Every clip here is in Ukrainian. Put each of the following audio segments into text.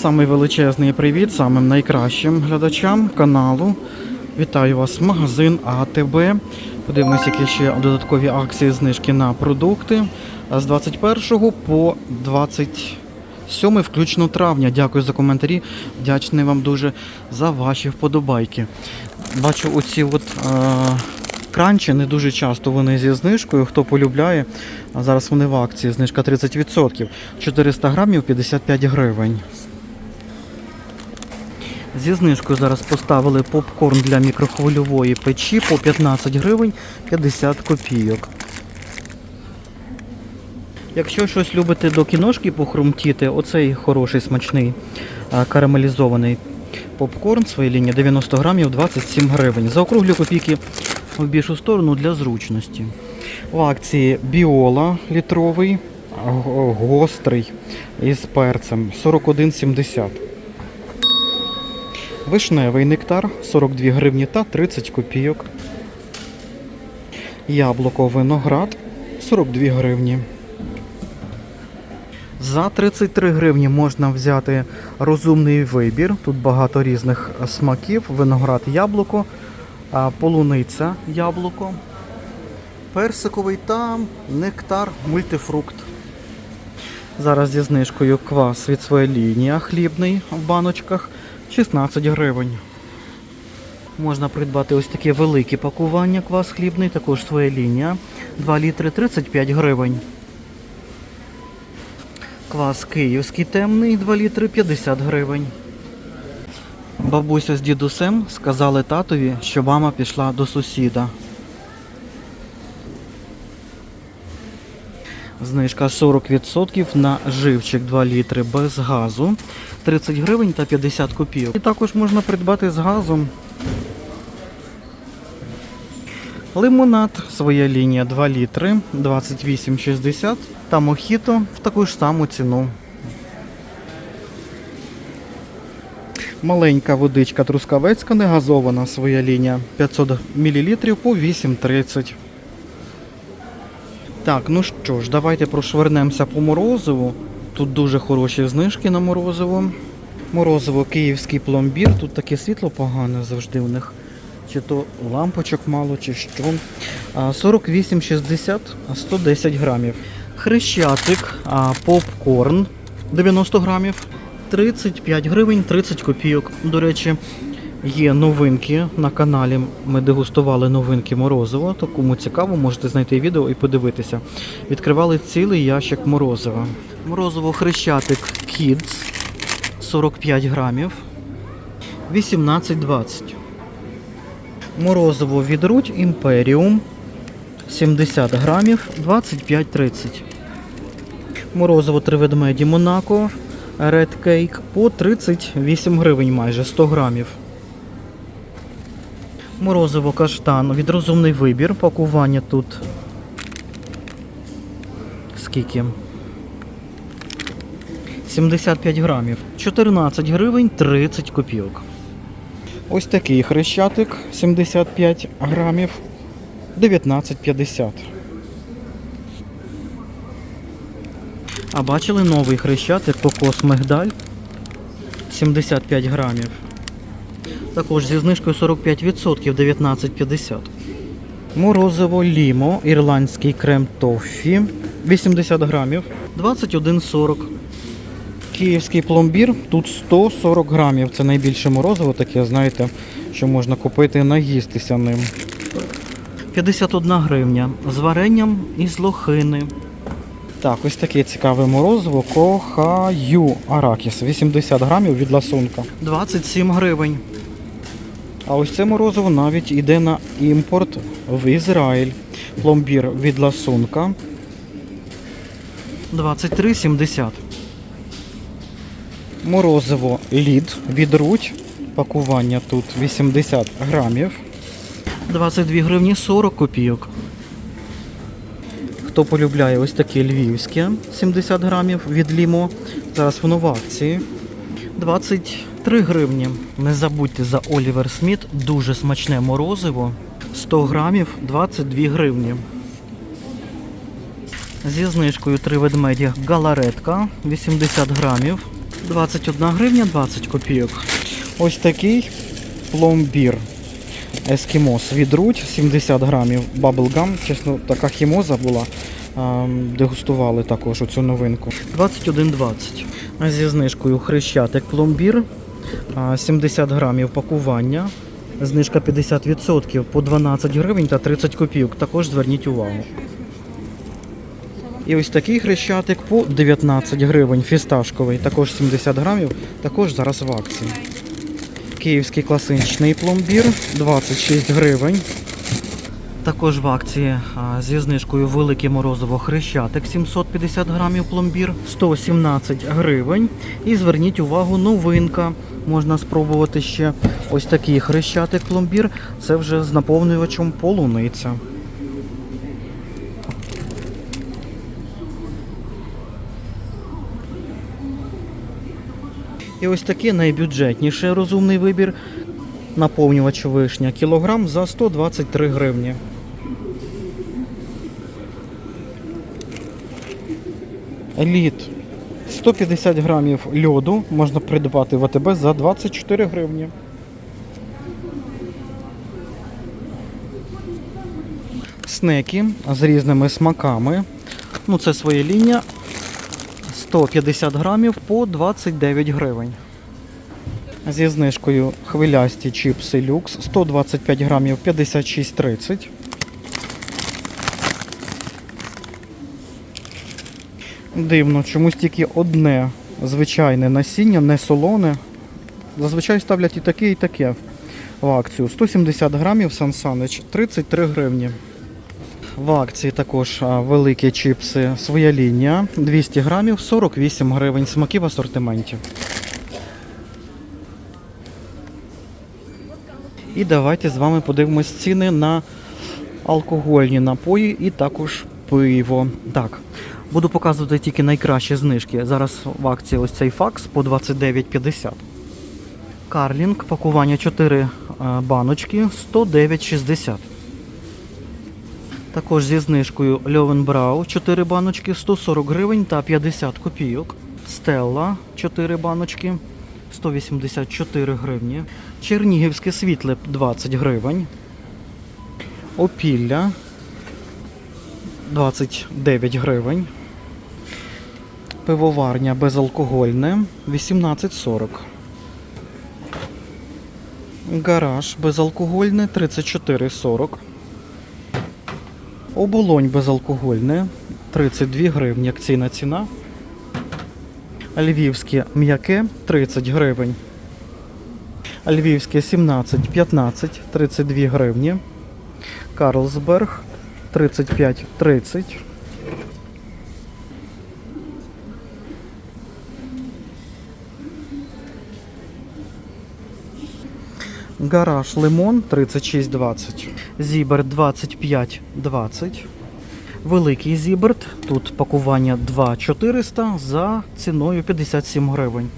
Самий величезний привіт самим найкращим глядачам каналу. Вітаю вас, магазин АТБ. Подивимось, які ще додаткові акції знижки на продукти. З 21 по 27 включно травня. Дякую за коментарі. Вдячний вам дуже за ваші вподобайки. Бачу оці от е, кранчі не дуже часто вони зі знижкою. Хто полюбляє, а зараз вони в акції. Знижка 30%. 400 грамів 55 гривень. Зі знижкою зараз поставили попкорн для мікрохвильової печі по 15 гривень 50 копійок. Якщо щось любите до кіношки похрумтіти, оцей хороший смачний карамелізований попкорн своєї лінії 90 грамів 27 гривень. Заокруглю копійки в більшу сторону для зручності. В акції біола літровий, гострий із перцем 41,70. Вишневий нектар 42 гривні та 30 копійок. Яблуко виноград 42 гривні. За 33 гривні можна взяти розумний вибір. Тут багато різних смаків: виноград яблуко, полуниця яблуко, персиковий та нектар мультифрукт. Зараз зі знижкою квас від своєї лінії хлібний в баночках 16 гривень. Можна придбати ось таке велике пакування квас хлібний, також своя лінія. 2 літри 35 гривень. Квас київський темний 2 літри 50 гривень. Бабуся з дідусем сказали татові, що мама пішла до сусіда. Знижка 40% на живчик 2 літри без газу. 30 гривень та 50 копійок. І також можна придбати з газом. Лимонад, своя лінія 2 літри, 28,60 та мохіто в таку ж саму ціну. Маленька водичка трускавецька, негазована своя лінія 500 мл по 8,30. Так, ну що ж, давайте прошвернемося по морозиву. Тут дуже хороші знижки на морозиво. Морозиво київський пломбір. Тут таке світло погане завжди у них. Чи то лампочок мало, чи що. 48,60, а 110 грамів. Хрещатик, попкорн 90 грамів. 35 гривень 30 копійок. До речі, є новинки на каналі. Ми дегустували новинки морозива. То кому цікаво, можете знайти відео і подивитися. Відкривали цілий ящик морозива. Морозиво хрещатик Kids 45 грамів. 18,20. Морозиво від Руть Імперіум 70 грамів 25,30. Морозиво три ведмеді Монако Red Cake по 38 гривень майже 100 грамів. Морозиво каштан від розумний вибір. Пакування тут. Скільки? 75 грамів. 14 гривень 30 копійок. Ось такий хрещатик 75 грамів 19,50. А бачили новий хрещатик кокос мигдаль 75 грамів. Також зі знижкою 45% 19,50. Морозиво лімо, ірландський крем тоффі 80 грамів 21,40. Київський пломбір, тут 140 грамів. Це найбільше морозиво таке, знаєте, що можна купити наїстися ним. 51 гривня з варенням із лохини. Так, ось таке цікаве морозиво. Кохаю Аракіс. 80 грамів від ласунка. 27 гривень. А ось це морозиво навіть йде на імпорт в Ізраїль. Пломбір від ласунка. 23,70. Морозиво лід від Руть. Пакування тут 80 грамів. 22 гривні 40 копійок. Хто полюбляє ось таке львівське 70 грамів від Лімо. Зараз воно в акції. 23 гривні. Не забудьте за Олівер Сміт. Дуже смачне морозиво. 100 грамів 22 гривні. Зі знижкою 3 ведмеді галаретка 80 грамів 21 гривня 20 копійок. Ось такий пломбір. Ескімос від Руть 70 грамів. Bubblegum. Чесно, така хімоза була. Ем, Дегустували також оцю новинку. 21,20. А Зі знижкою хрещатик пломбір. А, 70 грамів пакування. Знижка 50% по 12 гривень та 30 копійок. Також зверніть увагу. І ось такий хрещатик по 19 гривень, фісташковий, також 70 грамів, також зараз в акції. Київський класичний пломбір 26 гривень. Також в акції зі знижкою велике морозиво хрещатик 750 грамів пломбір 117 гривень. І зверніть увагу, новинка. Можна спробувати ще ось такий хрещатик пломбір. Це вже з наповнювачем полуниця. І ось такий найбюджетніший розумний вибір. Наповнювач вишня кілограм за 123 гривні. Еліт 150 грамів льоду можна придбати в АТБ за 24 гривні. Снеки з різними смаками. Ну, це своя лінія. 150 грамів по 29 гривень. Зі знижкою хвилясті чіпси люкс 125 грамів 56,30. Дивно, чомусь тільки одне звичайне насіння, не солоне. Зазвичай ставлять і таке, і таке в акцію. 170 грамів Сансанич 33 гривні. В акції також великі чіпси своя лінія 200 грамів 48 гривень. Смаки в асортименті. І давайте з вами подивимось ціни на алкогольні напої і також пиво. Так, буду показувати тільки найкращі знижки. Зараз в акції ось цей факс по 29,50. Карлінг, пакування 4 баночки 109,60. Також зі знижкою Льовенбрау 4 баночки 140 гривень та 50 копійок. Стелла 4 баночки 184 гривні. Чернігівське світле 20 гривень. Опілля 29 гривень. Пивоварня безалкогольне 18,40. Гараж безалкогольне 34,40. Оболонь безалкогольне 32 гривні, акційна ціна. Львівське м'яке 30 гривень. Львівське 17, 15, 32 гривні. Карлсберг 35, 30. Гараж Лимон 36,20. Зібер 25,20. Великий зіберт. Тут пакування 2,400 за ціною 57 гривень.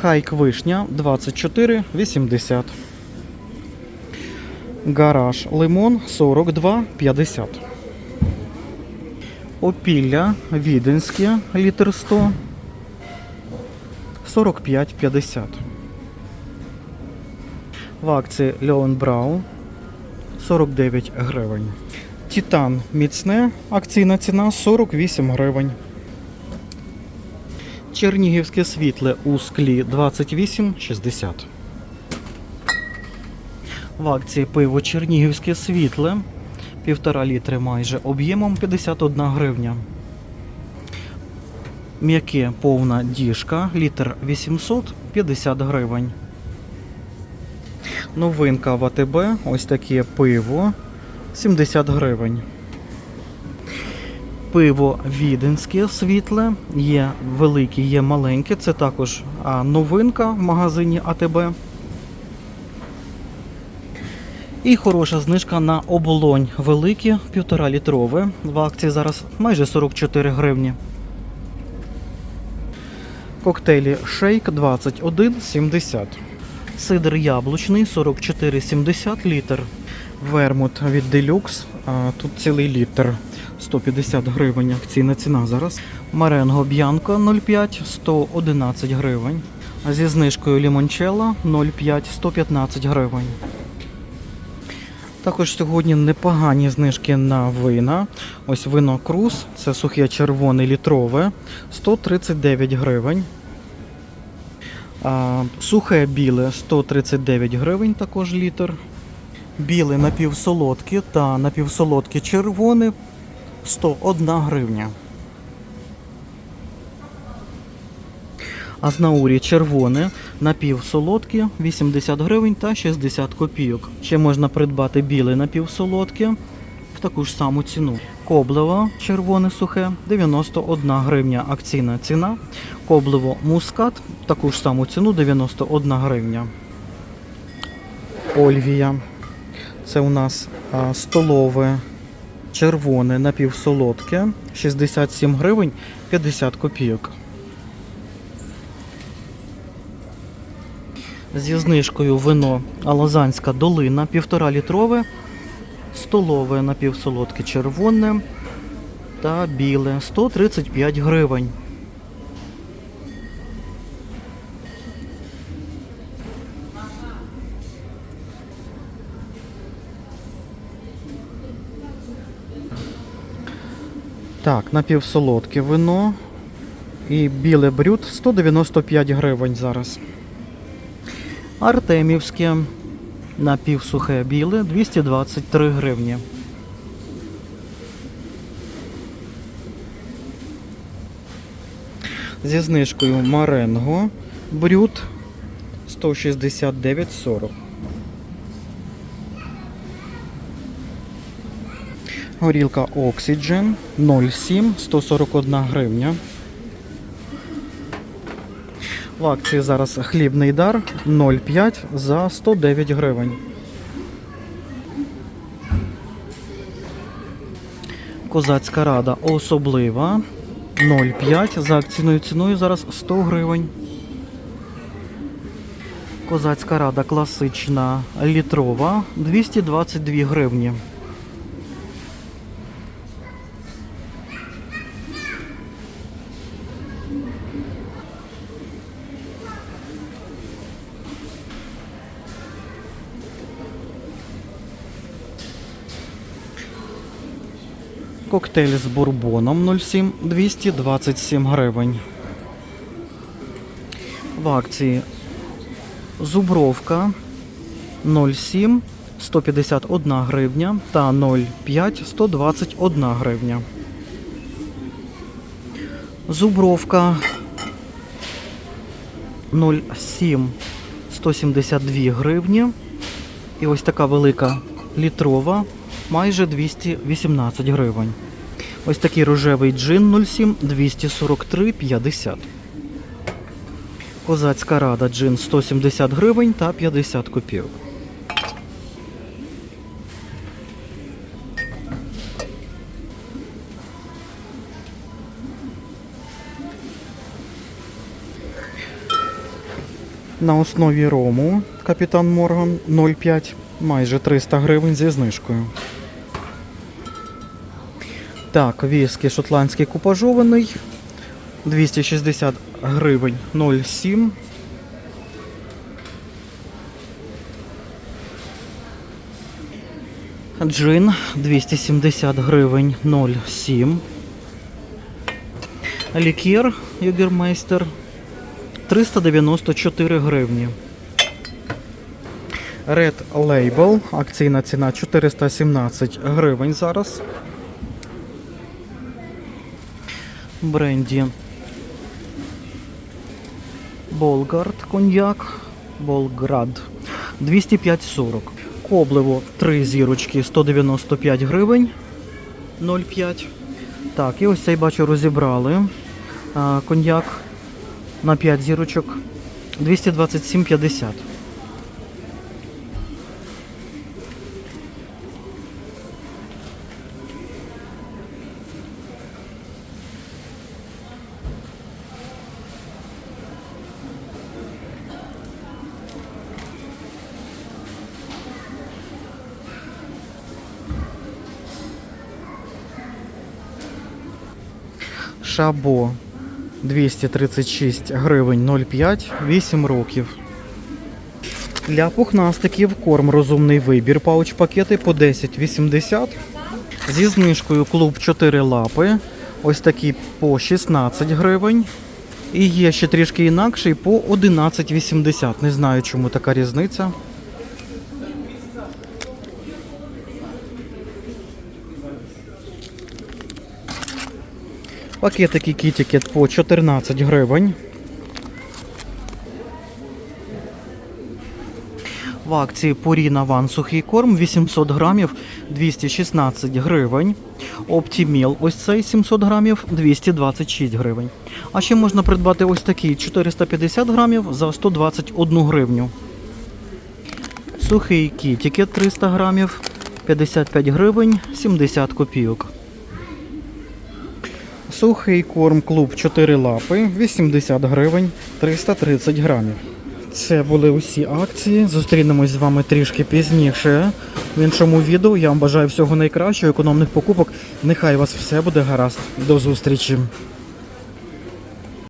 Хайк вишня 24,80. Гараж Лимон 42,50. Опілля Віденське літр 100 45,50. В акції Льоенбрау 49 гривень. Титан міцне, акційна ціна 48 гривень. Чернігівське світле у склі 28,60. В акції пиво Чернігівське світле 1,5 літри майже об'ємом 51 гривня. М'яке повна діжка, літр 850 гривень. Новинка в АТБ, ось таке пиво 70 гривень. Пиво віденське світле, є велике, є маленьке. Це також новинка в магазині АТБ. І хороша знижка на оболонь велике, 1,5 літрове. В акції зараз майже 44 гривні. Коктейлі Шейк 21,70. Сидр яблучний 44,70 літр. Вермут від а, тут цілий літр 150 гривень акційна ціна зараз. Маренго Б'янко 0,5 111 гривень. Зі знижкою лімончелла 0,5 115 гривень. Також сьогодні непогані знижки на вина. Ось вино Круз, це сухе червоне літрове 139 гривень. Сухе біле 139 гривень також літр. Біле напівсолодке та напівсолодке червоне 101 гривня. Азнаурі червоне, напівсолодке 80 гривень та 60 копійок. Ще можна придбати біле напівсолодке в таку ж саму ціну. Коблево червоне сухе 91 гривня акційна ціна. Коблево мускат в таку ж саму ціну 91 гривня. Ольвія. Це у нас столове червоне напівсолодке 67 гривень 50 копійок. Зі знижкою вино Алазанська долина 1,5 літрове, столове напівсолодке червоне та біле 135 гривень. Так, напівсолодке вино і біле брют 195 гривень зараз. Артемівське напівсухе біле 223 гривні. Зі знижкою Маренго брют 169,40. Горілка Oxygen 0,7 141 гривня. В акції зараз хлібний дар 0,5 за 109 гривень. Козацька рада особлива 0,5 за акційною ціною зараз 100 гривень. Козацька рада класична літрова 222 гривні. Коктейль з бурбоном 07 227 гривень. В акції Зубровка 07 151 гривня та 0,5 121 гривня. Зубровка 0,7 172 гривні. І ось така велика літрова майже 218 гривень. Ось такий рожевий джин 07 243,50. Козацька рада джин 170 гривень та 50 копійок. На основі рому Капітан Морган 0,5 майже 300 гривень зі знижкою. Так, віскі шотландський купажований 260 гривень 0,7. Джин 270 гривень 0,7. Лікер Югермейстер 394 гривні. Red Label, акційна ціна 417 гривень зараз. Бренді. Болгард коньяк. Болград 205,40. Коблево 3 зірочки 195 гривень 0,5. Так, і ось цей бачу розібрали. Коньяк на 5 зірочок 227,50. Шабо 236 гривень 0,5, 8 років. Для пухнастиків корм розумний вибір пауч пакети по 10,80. Зі знижкою клуб 4 лапи. Ось такі по 16 гривень. І є ще трішки інакший по 11,80. Не знаю, чому така різниця. Пакетики кітікет по 14 гривень. В акції Purina One сухий корм 800 грамів 216 гривень. Optimil ось цей 700 грамів 226 гривень. А ще можна придбати ось такий 450 грамів за 121 гривню. Сухий кітікет 300 грамів 55 гривень 70 копійок. Сухий корм клуб 4 лапи 80 гривень 330 грамів. Це були усі акції. Зустрінемось з вами трішки пізніше. В іншому відео я вам бажаю всього найкращого, економних покупок. Нехай у вас все буде гаразд. До зустрічі!